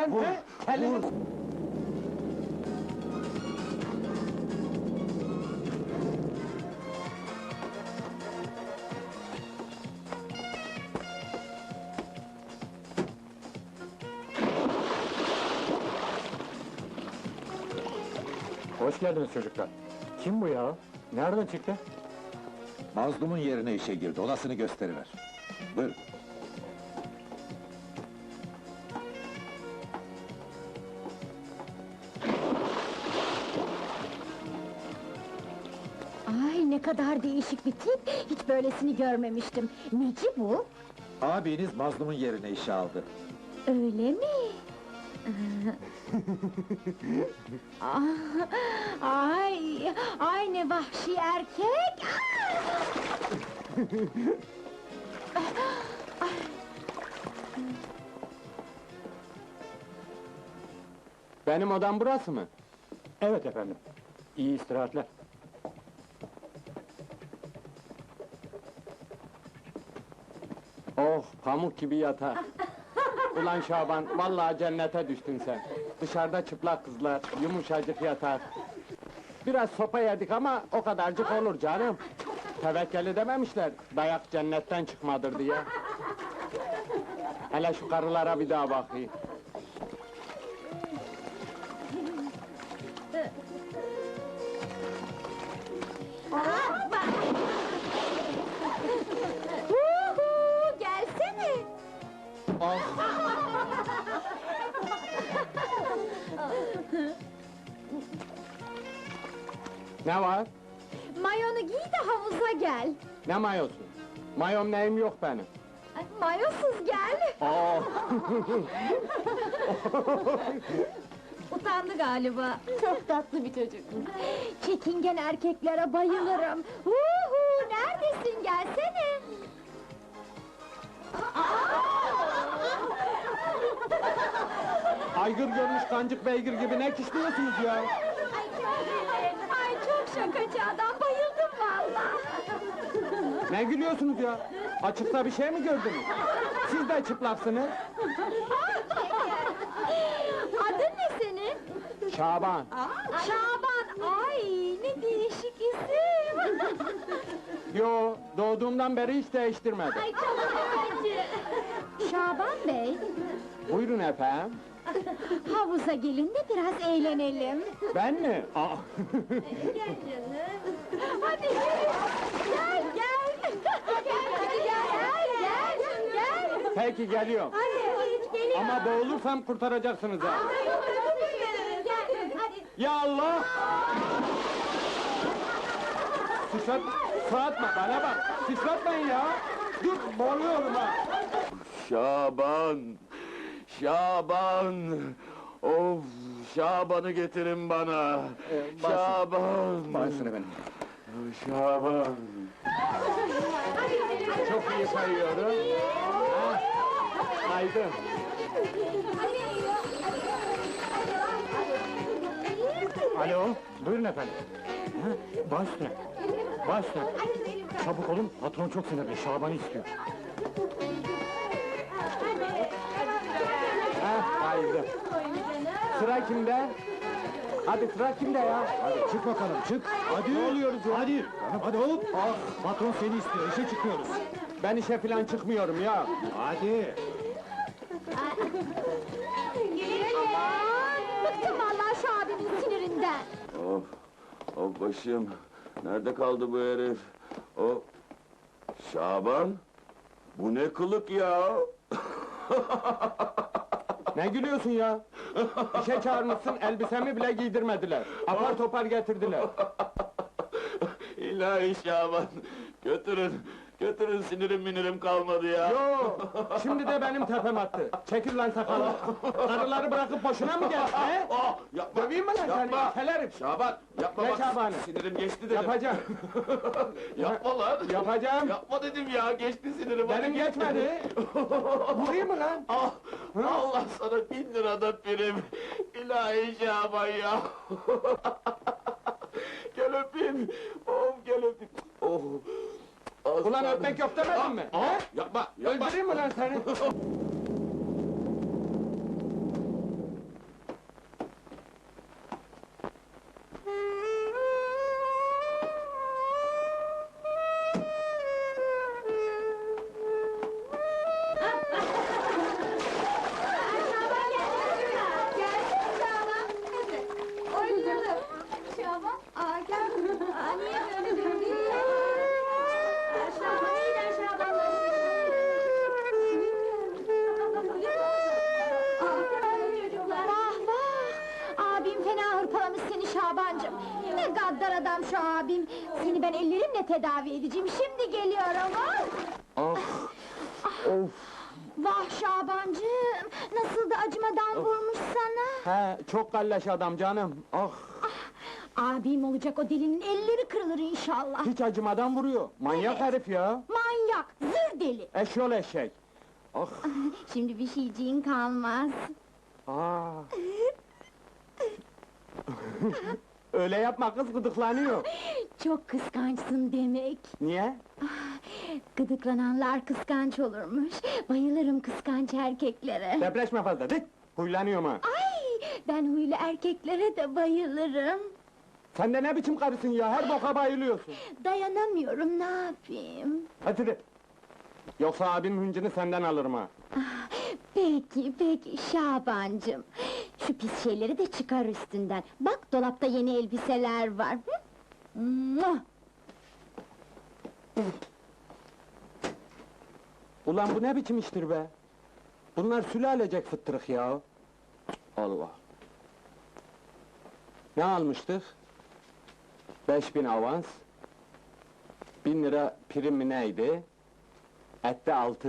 yapacağım ben? he? Elini... Hoş geldiniz çocuklar. Kim bu ya? Nereden çıktı? Mazlumun yerine işe girdi, odasını gösteriver. Buyur. Kadar değişik bir tip. Hiç böylesini görmemiştim. Neci bu? Abiniz mazlumun yerine işe aldı. Öyle mi? Ah, ay, ay ne vahşi erkek! Benim odam burası mı? Evet efendim. İyi istirahatler. Pamuk gibi yatar. Ulan Şaban, vallahi cennete düştün sen. Dışarıda çıplak kızlar, yumuşacık yatar. Biraz sopa yedik ama o kadarcık olur canım. Tevekkül edememişler, dayak cennetten çıkmadır diye. Hele şu karılara bir daha bakayım. Ne var? Mayonu giy de havuza gel. Ne mayosu? Mayom neyim yok benim. Ay, mayosuz gel. Aa, Utandı galiba. Çok tatlı bir çocuk. Çekingen erkeklere bayılırım. Huhu, neredesin? Gelsene. aygır görmüş kancık beygir gibi ne kişniyorsunuz ya? Ay çok, ay çok şakacı adam, bayıldım valla. Ne gülüyorsunuz ya? Açıkta bir şey mi gördünüz? Siz de çıplaksınız. Adın ne senin? Şaban. Şaban, ay ne değişik isim. Yo, doğduğumdan beri hiç değiştirmedim. Ay çok şakacı. Şaban Bey, Buyurun efendim. havuza gelin de biraz eğlenelim. Ben mi? Aa, Gel canım. Hadi. Gel, gel. Gel, hadi gel, gel, gel, gel. peki geliyorum. Hadi, geliyor. Ama boğulursam kurtaracaksınız ha. Gel, hadi. Ya Allah! Sıçrat, sıçratma bana bak. Sıçratmayın ya. Dur, boğuluyorum ha. Şaban! Şaban! Of! Şaban'ı getirin bana! Ee, baş- Şaban! Bağışsın efendim. Şaban! Çok iyi sayıyorum. Ha, Saydım. Alo, buyurun efendim. Ha, baş üstüne. Baş üstüne. Çabuk olun, patron çok sinirli, Şaban'ı istiyor. Sıra kimde? Hadi sıra kimde ya? Hadi çık bakalım, çık. Hadi. Ne oluyoruz ya? Hadi. Hadi hop. Ah, patron seni istiyor, işe çıkıyoruz. Ben işe falan çıkmıyorum ya. Hadi. Aman, bıktım vallahi şu abimin sinirinden. Of! Of başım! Nerede kaldı bu herif? O... Şaban! Bu ne kılık ya? Ne gülüyorsun ya? İşe çağırmışsın, elbisemi bile giydirmediler. Apar topar getirdiler. İlahi Şaban! Götürün! Götürün sinirim minirim kalmadı ya! Yo, şimdi de benim tepem attı. Çekil lan sakalı. Karıları bırakıp boşuna mı geldin he? Ah! Yapma! Döveyim mi lan seni? Yapma! Kelerim. Şaban! Yapma Ne bak! Şaban'ı? Sinirim geçti dedim! Yapacağım. Yapma lan! Yapacağım. Yapma dedim ya, geçti sinirim. hadi Benim git. geçmedi. Vurayım mı lan? Ah, Allah sana bin lirada prim. İlahi Şaban ya. gel öpeyim. Of gel öpeyim. Oh. Ulan öpmek yok demedin mi? He? yapma, yapma. Öldüreyim mi lan seni? gaddar adam şu abim. Seni ben ellerimle tedavi edeceğim. Şimdi geliyorum. Ah! Ah! Of! Vah Şabancığım. Nasıl da acımadan vurmuş sana. He, çok kalleş adam canım. Ah! Abim olacak o delinin elleri kırılır inşallah. Hiç acımadan vuruyor. Manyak herif ya. Manyak, zır deli. Eşyol eşek. Ah! Şimdi bir şeyciğin kalmaz. Aa! Öyle yapma kız gıdıklanıyor. Çok kıskançsın demek. Niye? Gıdıklananlar kıskanç olurmuş. Bayılırım kıskanç erkeklere. Depreşme fazla, dik! Huylanıyorum ha. Ay, ben huylu erkeklere de bayılırım. Sen de ne biçim karısın ya, her boka bayılıyorsun. Dayanamıyorum, ne yapayım? Hadi de. Yoksa abinin hıncını senden alırım ha. Peki, peki Şabancım. Şu pis şeyleri de çıkar üstünden. Bak dolapta yeni elbiseler var. Hı? Muah! Ulan bu ne biçim iştir be? Bunlar sülalecek fıttırık ya. Allah. Ne almıştık? Beş bin avans. Bin lira prim mi neydi? Ette altı